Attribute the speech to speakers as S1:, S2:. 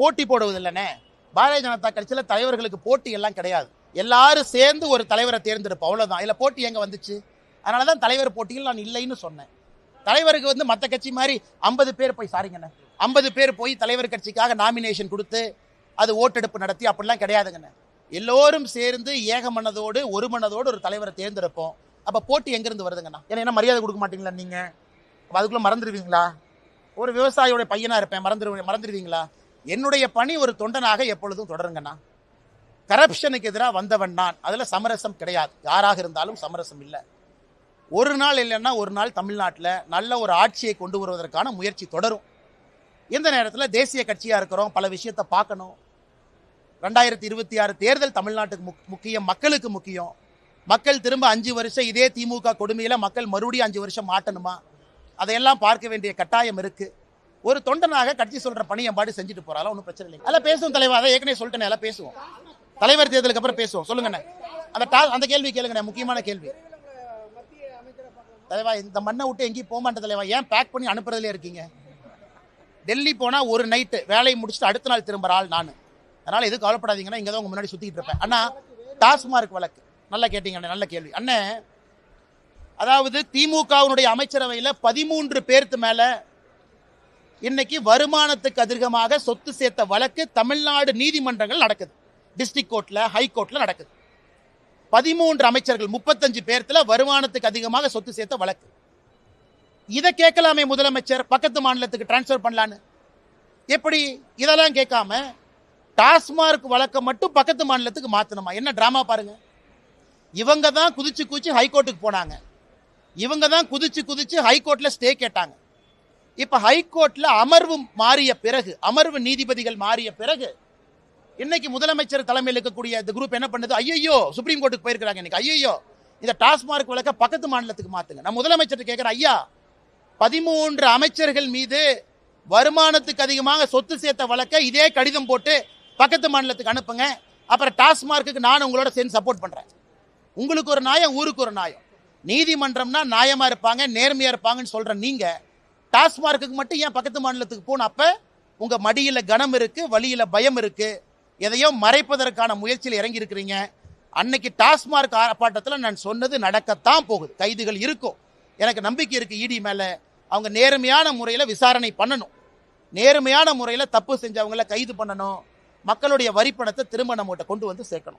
S1: போட்டி போடுவதில்லைனே பாரதிய ஜனதா கட்சியில் தலைவர்களுக்கு போட்டி எல்லாம் கிடையாது. எல்லாரும் சேர்ந்து ஒரு தலைவரை தேர்ந்தெடுப்போம். அவ்வளோதான் இதுல போட்டி எங்கே வந்துச்சு? அதனால தான் தலைவர் போட்டியில் நான் இல்லைன்னு சொன்னேன். தலைவருக்கு வந்து மற்ற கட்சி மாதிரி ஐம்பது பேர் போய் சாரிங்கண்ணே ஐம்பது பேர் போய் தலைவர் கட்சிக்காக நாமினேஷன் கொடுத்து அது ஓட்டெடுப்பு நடத்தி அப்படிலாம் கிடையாதுங்கண்ணே. எல்லோரும் சேர்ந்து ஏக மனதோடு ஒரு மனதோடு ஒரு தலைவரை தேர்ந்தெடுப்போம். அப்போ போட்டி எங்கேருந்து வருதுங்கண்ணா? ஏன்னா என்ன மரியாதை கொடுக்க மாட்டீங்களா நீங்கள் அதுக்குள்ளே மறந்துடுவீங்களா? ஒரு விவசாயியோட பையனாக இருப்பேன். மறந்துடுவீங்க மறந்துடுவீங்களா? என்னுடைய பணி ஒரு தொண்டனாக எப்பொழுதும் தொடருங்கண்ணா. கரப்ஷனுக்கு எதிராக வந்தவன் நான். அதில் சமரசம் கிடையாது. யாராக இருந்தாலும் சமரசம் இல்லை. ஒரு நாள் இல்லைன்னா ஒரு நாள் தமிழ்நாட்டில் நல்ல ஒரு ஆட்சியை கொண்டு வருவதற்கான முயற்சி தொடரும். இந்த நேரத்தில் தேசிய கட்சியாக இருக்கிறோம். பல விஷயத்தை பார்க்கணும். ரெண்டாயிரத்தி இருபத்தி ஆறு தேர்தல் தமிழ்நாட்டுக்கு முக் முக்கியம் மக்களுக்கு முக்கியம். மக்கள் திரும்ப அஞ்சு வருஷம் இதே திமுக கொடுமையில் மக்கள் மறுபடியும் அஞ்சு வருஷம் மாட்டணுமா? அதையெல்லாம் பார்க்க வேண்டிய கட்டாயம் இருக்குது ஒரு தொண்டனாக கட்சி சொல்ற பணியை பாடி செஞ்சுட்டு போறாலும் ஒன்றும் பிரச்சனை இல்லை அதெல்லாம் பேசுவோம் தலைவர் அதை ஏற்கனவே சொல்லிட்டேன் எல்லாம் பேசுவோம். தலைவர் தேர்தலுக்கு அப்புறம் பேசுவோம். சொல்லுங்கண்ணே. அந்த டா அந்த கேள்வி கேளுங்கண்ணே. முக்கியமான கேள்வி. தலைவா இந்த மண்ணை விட்டு எங்கேயும் போக மாட்டேன் தலைவா. ஏன் பேக் பண்ணி அனுப்புறதுலே இருக்கீங்க? டெல்லி போனால் ஒரு நைட்டு வேலையை முடிச்சுட்டு அடுத்த நாள் திரும்புற ஆள் நான். அதனால் எதுவும் கவலைப்படாதீங்கன்னா இங்கே தான் உங்கள் முன்னாடி சுற்றிக்கிட்டு இருப்பேன். அண்ணா டாஸ்மார்க் வழக்கு. நல்லா கேட்டீங்க நல்ல கேள்வி. அண்ணே அதாவது திமுகவினுடைய அமைச்சரவையில் பதிமூன்று பேர்த்து மேலே இன்னைக்கு வருமானத்துக்கு அதிகமாக சொத்து சேர்த்த வழக்கு தமிழ்நாடு நீதிமன்றங்கள் நடக்குது. டிஸ்ட்ரிக்ட் கோர்ட்டில் ஹை நடக்குது. பதிமூன்று அமைச்சர்கள் முப்பத்தஞ்சு பேர்த்தில் வருமானத்துக்கு அதிகமாக சொத்து சேர்த்த வழக்கு. இதை கேட்கலாமே முதலமைச்சர் பக்கத்து மாநிலத்துக்கு டிரான்ஸ்ஃபர் பண்ணலான்னு. எப்படி? இதெல்லாம் கேட்காம டாஸ்மார்க் வழக்கை மட்டும் பக்கத்து மாநிலத்துக்கு மாற்றணுமா என்ன ட்ராமா பாருங்க. இவங்க தான் குதிச்சு குதிச்சு ஹைகோர்ட்டுக்கு போனாங்க. இவங்க தான் குதிச்சு குதிச்சு ஹைகோர்ட்டில் ஸ்டே கேட்டாங்க. இப்போ ஹைகோர்ட்டில் அமர்வு மாறிய பிறகு அமர்வு நீதிபதிகள் மாறிய பிறகு இன்னைக்கு முதலமைச்சர் தலைமையில் இருக்கக்கூடிய இந்த குரூப் என்ன பண்ணுது? ஐயோ சுப்ரீம் கோர்ட்டுக்கு போயிருக்கிறாங்க இன்னைக்கு. ஐயோ இந்த டாஸ்மார்க் வழக்க பக்கத்து மாநிலத்துக்கு மாற்றுங்க நான் முதலமைச்சர் கேட்குறேன் ஐயா பதிமூன்று அமைச்சர்கள் மீது வருமானத்துக்கு அதிகமாக சொத்து சேர்த்த வழக்க இதே கடிதம் போட்டு பக்கத்து மாநிலத்துக்கு அனுப்புங்க. அப்புறம் டாஸ்மார்க்குக்கு நான் உங்களோட சேர்ந்து சப்போர்ட் பண்ணுறேன் உங்களுக்கு ஒரு நியாயம் ஊருக்கு ஒரு நியாயம். நீதிமன்றம்னா நியாயமாக இருப்பாங்க நேர்மையாக இருப்பாங்கன்னு சொல்கிற நீங்கள் டாஸ்மார்க்குக்கு மட்டும் ஏன் பக்கத்து மாநிலத்துக்கு போன அப்போ உங்கள் மடியில் கனம் இருக்குது வழியில் பயம் இருக்குது எதையோ மறைப்பதற்கான முயற்சியில் இறங்கி இருக்கிறீங்க அன்னைக்கு டாஸ்மார்க் ஆர்ப்பாட்டத்தில் நான் சொன்னது நடக்கத்தான் போகுது. கைதுகள் இருக்கும். எனக்கு நம்பிக்கை இருக்குது இடி மேலே. அவங்க நேர்மையான முறையில் விசாரணை பண்ணணும். நேர்மையான முறையில் தப்பு செஞ்சவங்கள கைது பண்ணணும். மக்களுடைய வரிப்பணத்தை திரும்ப நம்மகிட்ட கொண்டு வந்து சேர்க்கணும்.